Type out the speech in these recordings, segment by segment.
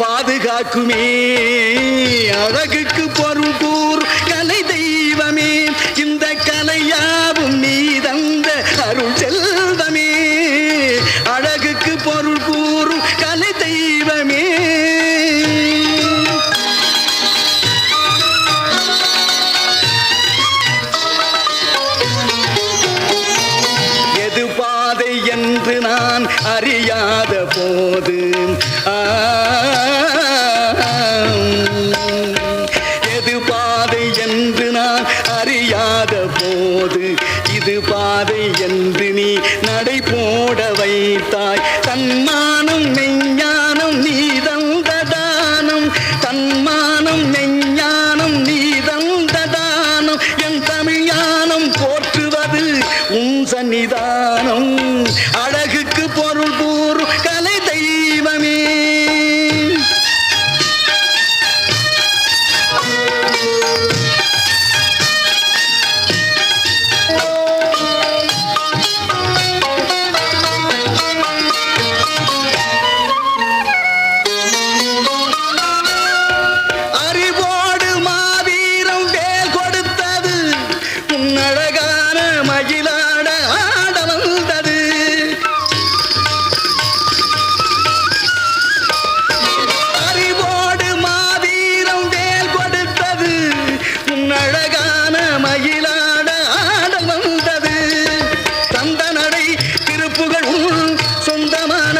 பாதுகாக்குமே. அழகுக்கு பொருள் கூர் கலை தெய்வமே. இந்த கலையாவும் நீ தந்த அருள் செல்வமே. அழகுக்கு பொருள் கூறும் கலை தெய்வமே. எது பாதை என்று நான் அறியாத போது ஆ, அறியாத போது இது பாதை என்று நீ நடை போட வைத்தாய். தன்மானம் மெஞ்ஞானம் நீ தந்த தானம். தன்மானம் மெஞ்ஞானம் நீ தந்த தானம். என் தமிழானம் போற்றுவது உன் சன்னிதானம். அழகு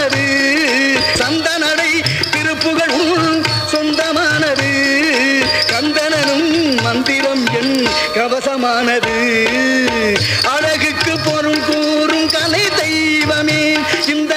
சொந்தமானது. சந்த நடை திருப்புகள் சொந்தமானது. கந்தனனும் மந்திரம் என் கவசமானது. அழகுக்கு பொருள் கூறும் கலை தெய்வமே இந்த